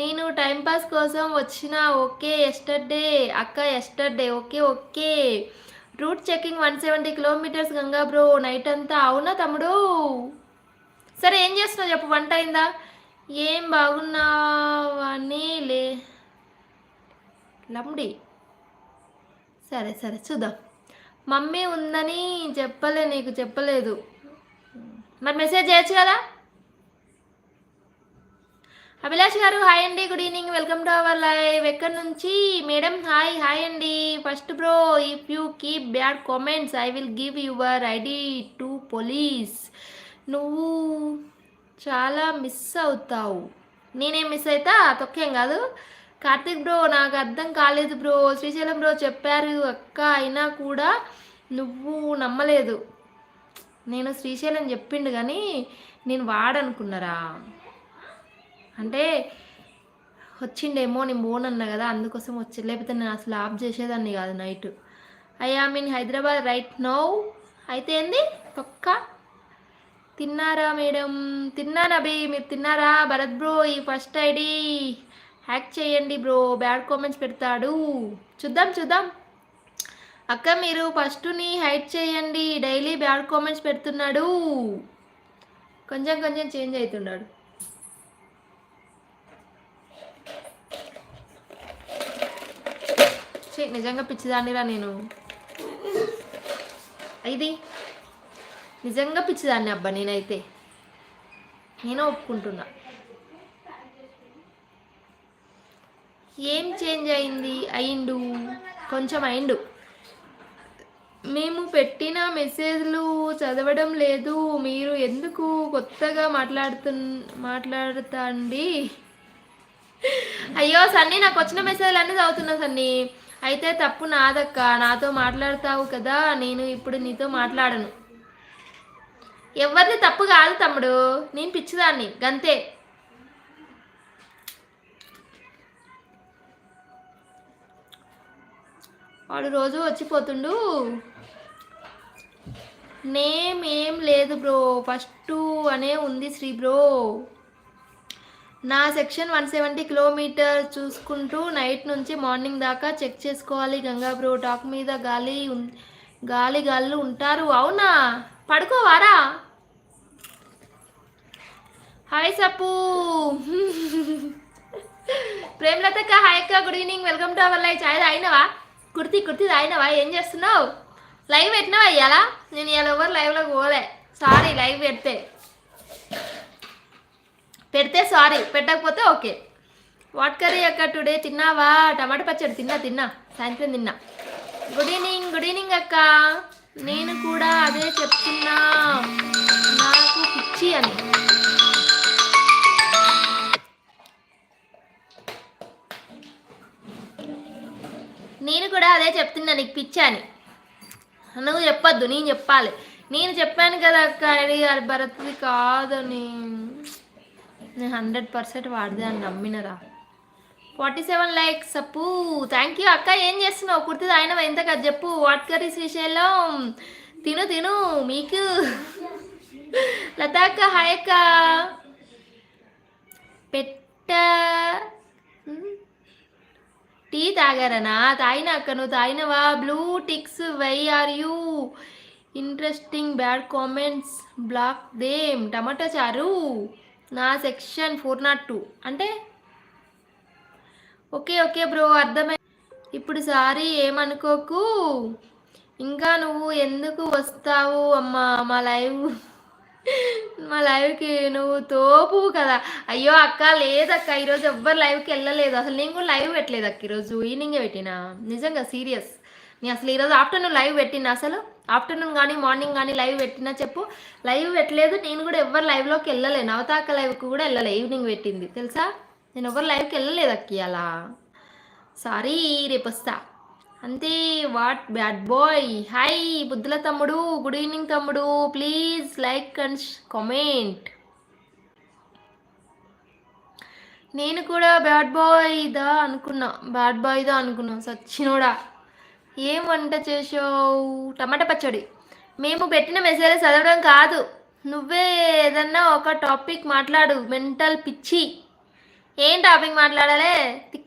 నేను టైంపాస్ కోసం వచ్చిన ఓకే ఎస్టర్డే అక్క yesterday okay okay. Route checking one seventy kilometers Ganga bro night అంతా. అవునా తమ్ముడు? సరే ఏం చేస్తున్నావు చెప్పు వంట అయిందా? ఏం బాగున్నావని లే లమ్డి సరే సరే చూద్దాం. మమ్మీ ఉందని చెప్పలే నీకు చెప్పలేదు. మరి మెసేజ్ చేయొచ్చు కదా? అభిలాష్ గారు హాయ్ అండి good evening welcome to our live. ఎక్కడి నుంచి? మేడం హాయ్ హాయ్ అండి. First bro if you keep bad comments I will give your ID to police. నువ్వు చాలా మిస్ అవుతావు. నేనేం మిస్ అవుతా తొక్కేం కాదు. కార్తిక్ బ్రో నాకు అర్థం కాలేదు బ్రో. శ్రీశైలం బ్రో చెప్పారు అక్క అయినా కూడా నువ్వు నమ్మలేదు. నేను శ్రీశైలం చెప్పిండు కానీ నేను వాడనుకున్నారా? అంటే వచ్చిండేమో నేను పోనన్నా కదా అందుకోసం వచ్చి లేకపోతే నేను అసలు ఆఫ్ చేసేదాన్ని కాదు night. I mean Hyderabad right now. అయితే ఏంది? తొక్క. తిన్నారా మేడం? తిన్నాను అభి మీరు తిన్నారా? భరత్ బ్రో ఈ ఫస్ట్ ఐడి హ్యాక్ చేయండి బ్రో. బ్యాడ్ కామెంట్స్ పెడతాడు. చూద్దాం చూద్దాం. అక్క మీరు ఫస్ట్ని హైట్ చేయండి. డైలీ బ్యాడ్ కామెంట్స్ పెడుతున్నాడు. కొంచెం కొంచెం చేంజ్ అవుతున్నాడు. చే నిజంగా పిచ్చిదాన్నిరా నేను. ఇది నిజంగా పిచ్చిదాన్ని అబ్బా నేనైతే. నేను ఒప్పుకుంటున్నా. ఏం చేంజ్ అయింది? అయిండు. కొంచెం అయిండు. మేము పెట్టిన మెసేజ్లు చదవడం లేదు. మీరు ఎందుకు కొత్తగా మాట్లాడుతు మాట్లాడుతండి? అయ్యో సన్నీ నాకు వచ్చిన మెసేజ్లు అన్నీ చదువుతున్నా సన్నీ. అయితే తప్పు నాదక్క. నాతో మాట్లాడతావు కదా నేను ఇప్పుడు నీతో మాట్లాడను. ఎవరిది తప్పు కాదు తమ్ముడు. నేను పిచ్చిదాన్ని. గంతే. వాడు రోజు వచ్చిపోతుండు. నేమ్ ఏం లేదు బ్రో. ఫస్ట్ అనే ఉంది శ్రీ బ్రో. నా సెక్షన్ వన్ సెవెంటీ కిలోమీటర్ చూసుకుంటూ నైట్ నుంచి మార్నింగ్ దాకా చెక్ చేసుకోవాలి. గంగా బ్రో టాక్ మీద గాలి గాలి గాళ్ళు ఉంటారు. అవునా? పడుకోవారా? హాయ్ సప్పు. ప్రేమలతక్క హాయ్ అక్క good evening. Welcome to our life. చాయ్ అయినవా కుర్తి కుర్తి తాగినవా? ఏం చేస్తున్నావు? లైవ్ పెట్టినావా ఇయ్యాలా? నేను ఇవాళ ఎవరు లైవ్లోకి పోలే. సారీ లైవ్ పెడితే. పెడితే సారీ పెట్టకపోతే ఓకే. వాట్ కర్రీ అక్క టుడే? తిన్నావా? టమాటా పచ్చడి తిన్నా తిన్నా. సాయంత్రం తిన్నా. గుడ్ ఈవినింగ్ గుడ్ ఈవినింగ్ అక్క. నేను కూడా అదే చెప్తున్నా. నాకు పిచ్చి అని. నేను కూడా అదే చెప్తున్నా నీకు పిచ్చి అని. నువ్వు చెప్పొద్దు నేను చెప్పాలి. నేను చెప్పాను కదా అక్క ఐడి అది భరత్ది కాదని. నేను హండ్రెడ్ పర్సెంట్ వాడిదే అని నమ్మినరా? ఫార్టీ సెవెన్ లైక్స్ అప్పు. థ్యాంక్ యూ అక్క ఏం చేస్తున్నావు? కుర్తి ఆయన ఎంత కదా చెప్పు. What curry Srisailam? తిను తిను మీకు. లతా అక్క హాయ్ అక్క. పెట్ట టీ తాగారనా? తాగిన అక్క నువ్వు తాగినవా? Blue ticks why are you interesting bad comments block them టమాటా చారు. నా సెక్షన్ ఫోర్ నాట్ టూ. అంటే ఓకే ఓకే బ్రో అర్థమై. ఇప్పుడు సారీ ఏమనుకోకు? ఇంకా నువ్వు ఎందుకు వస్తావు అమ్మా? మా లైవ్ మా లైవ్కి నువ్వు తోపు కదా. అయ్యో అక్క లేదక్క. ఈరోజు ఎవ్వరు లైవ్కి వెళ్ళలేదు. అసలు నేను కూడా లైవ్ పెట్టలేదు అక్క ఈరోజు ఈవినింగే పెట్టినా? నిజంగా సీరియస్. నేను అసలు ఈరోజు ఆఫ్టర్నూన్ లైవ్ పెట్టినా అసలు? ఆఫ్టర్నూన్ కానీ మార్నింగ్ కానీ లైవ్ పెట్టినా చెప్పు. లైవ్ పెట్టలేదు నేను కూడా ఎవరు లైవ్లోకి వెళ్ళలేను అవతాక లైవ్కి కూడా వెళ్ళలే ఈవినింగ్ పెట్టింది. తెలుసా? నేను ఎవరు లైవ్కి వెళ్ళలేదు అక్క అలా. సారీ రేపు వస్తా. అంతే వాట్? Bad bye. హాయ్ బుద్ధుల తమ్ముడు. గుడ్ ఈవినింగ్ తమ్ముడు. Please like and comment. నేను కూడా బ్యాడ్ బాయ్ దా అనుకున్నా. బ్యాడ్ బాయ్ దా అనుకున్నా. సచ్చినోడా. ఏం వంట చేసావు టమాటా పచ్చడి. మేము పెట్టిన మెసేజ్ చదవడం కాదు. నువ్వే ఏదన్నా ఒక టాపిక్ మాట్లాడు మెంటల్ పిచ్చి. ఏం టాపిక్ మాట్లాడాలి? తిక్క